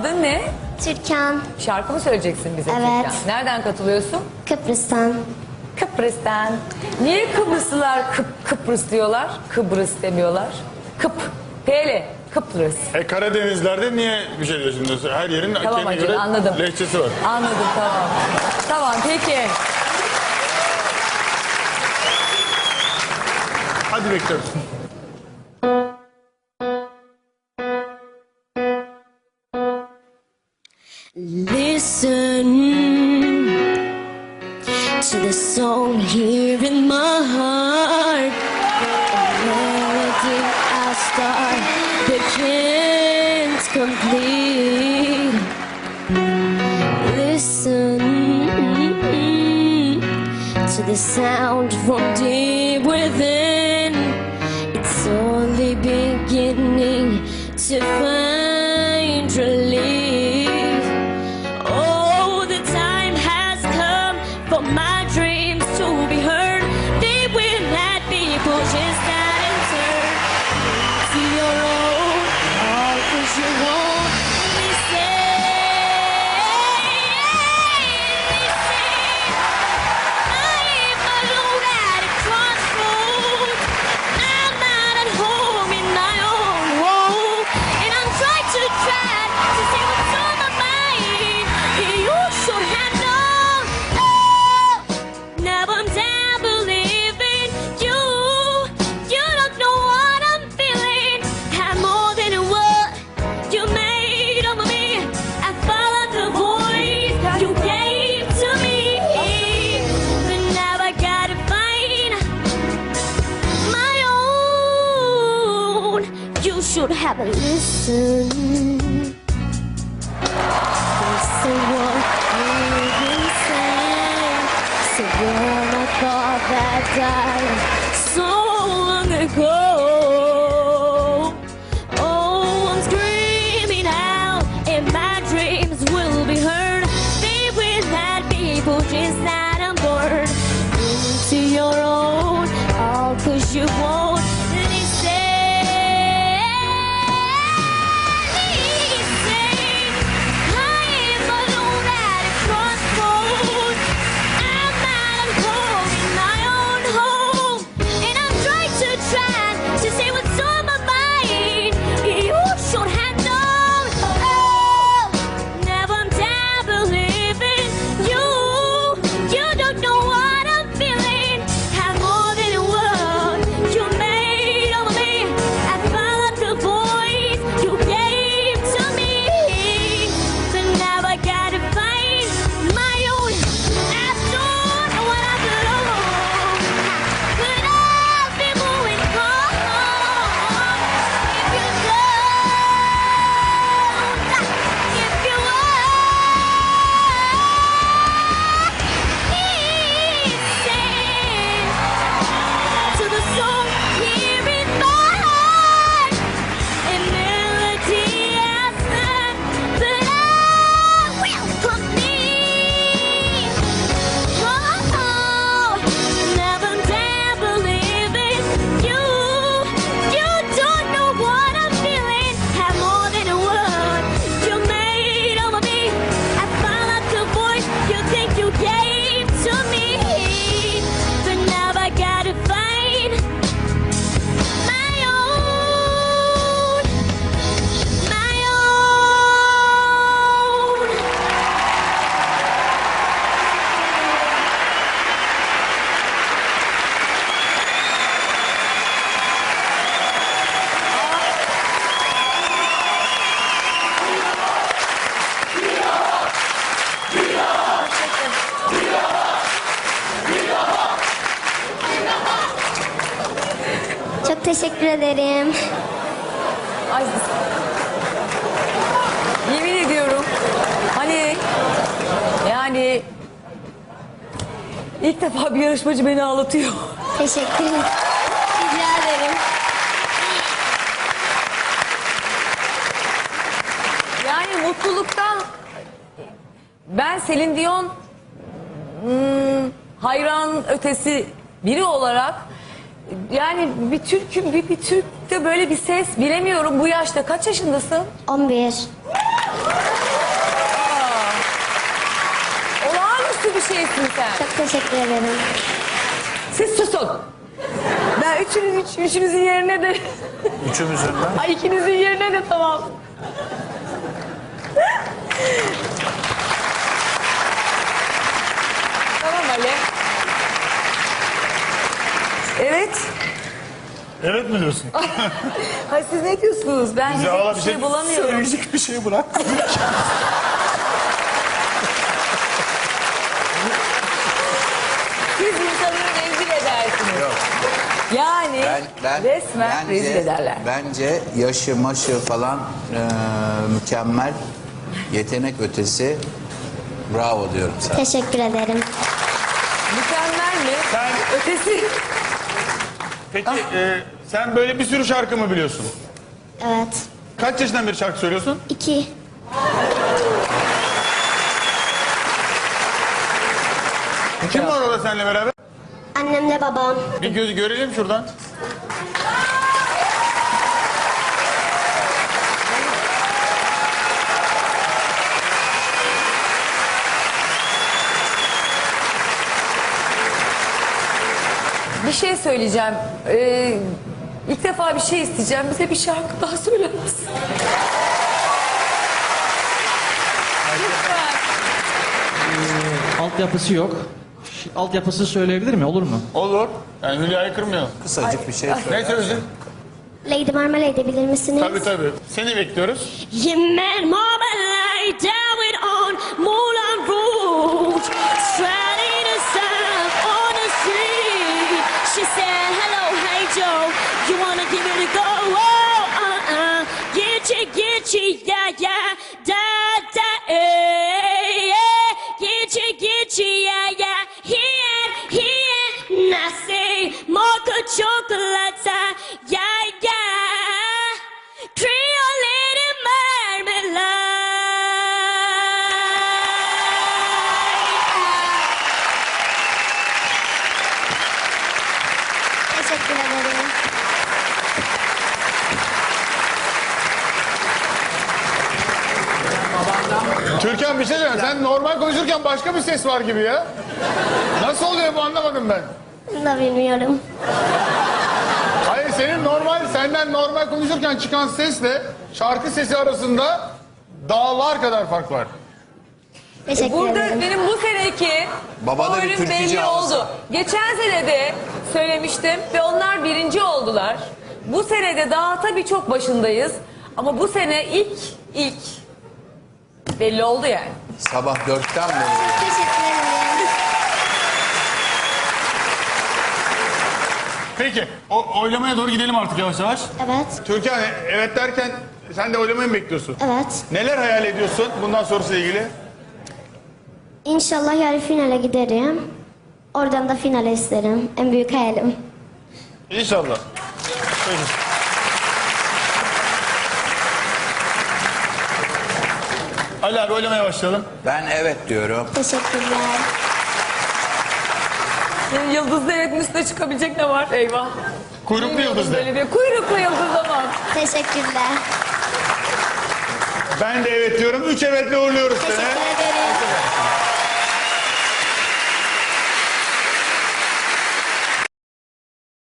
Adın ne? Türkan. Şarkı mı söyleyeceksin bize Evet. Türkan? Nereden katılıyorsun? Kıbrıs'tan. Kıbrıs'tan. Niye Kıbrıslılar Kıp, Kıbrıs diyorlar? Kıbrıs demiyorlar. Kıp. Pele. Kıbrıs. E Karadenizler'de niye bir şey diyorsunuz? Her yerin Tamam kendine hacı, göre anladım. lehçesi var. Anladım tamam. Tamam peki. Hadi bekliyoruz. Listen to the song here in my heart. Where did I start? the can't complete. Listen to the sound from deep within. It's only beginning to find. should have listened. So what you said, so you're I thought that I. Çok teşekkür ederim. Ay. Yemin ediyorum. Hani yani ilk defa bir yarışmacı beni ağlatıyor. Teşekkür ederim. Rica ederim. Yani mutluluktan ben Selin Dion hmm, hayran ötesi biri olarak yani bir Türk'üm, bir, bir Türk'te böyle bir ses bilemiyorum. Bu yaşta kaç yaşındasın? 11. Olağanüstü bir şeysin sen. Çok teşekkür ederim. Siz susun. Ben üçünüz, üç, üçünüzün yerine de... Üçümüzün mü? Ay ikinizin yerine de tamam. Evet mi diyorsun? Hay siz ne diyorsunuz? Ben Bize diyecek valla bir şey, bulamıyorum. Söyleyecek bir şey bırak. Siz insanı rezil edersiniz. Yani Ben, ben, resmen bence, rezil ederler. Bence yaşı maşı falan e, mükemmel. Yetenek ötesi. Bravo diyorum sana. Teşekkür ederim. Mükemmel mi? Sen- Ötesi. Peki e, sen böyle bir sürü şarkı mı biliyorsun? Evet. Kaç yaşından beri şarkı söylüyorsun? İki. Kim var orada seninle beraber? Annemle babam. Bir göz görelim şuradan. Bir şey söyleyeceğim. Ee, ilk defa bir şey isteyeceğim. Bize bir şarkı daha söyler misin? Lütfen. Altyapısı yok. Ş- Altyapısı söyleyebilir mi? Olur mu? Olur. Yani Hülya'yı kırmayalım. Kısacık bir şey söyle. Ne söyleyeceksin? Lady Marmalade bilir misiniz? Tabii tabii. Seni bekliyoruz. You it случая я Türkan bir şey söyleyeyim. Sen normal konuşurken başka bir ses var gibi ya. Nasıl oluyor bu anlamadım ben. Da bilmiyorum. Hayır senin normal, senden normal konuşurken çıkan sesle şarkı sesi arasında dağlar kadar fark var. Teşekkür Burada ederim. benim bu seneki bir favorim türkücü belli havası. oldu. Geçen sene de söylemiştim ve onlar birinci oldular. Bu sene de daha tabii çok başındayız. Ama bu sene ilk ilk belli oldu yani. Sabah dörtten beri. Teşekkür ederim. Peki, o, oylamaya doğru gidelim artık yavaş yavaş. Evet. Türkan evet derken sen de oylamayı mı bekliyorsun? Evet. Neler hayal ediyorsun bundan sonrasıyla ilgili? İnşallah yarı finale giderim. Oradan da finale isterim. En büyük hayalim. İnşallah. Peki. Ali abi oylamaya başlayalım. Ben evet diyorum. Teşekkürler. Yıldızlı evetin üstüne çıkabilecek ne var? Eyvah. Kuyruklu yıldız de. Böyle bir kuyruklu yıldız ama. Teşekkürler. Ben de evet diyorum. Üç evetle uğurluyoruz seni. Teşekkür ederim.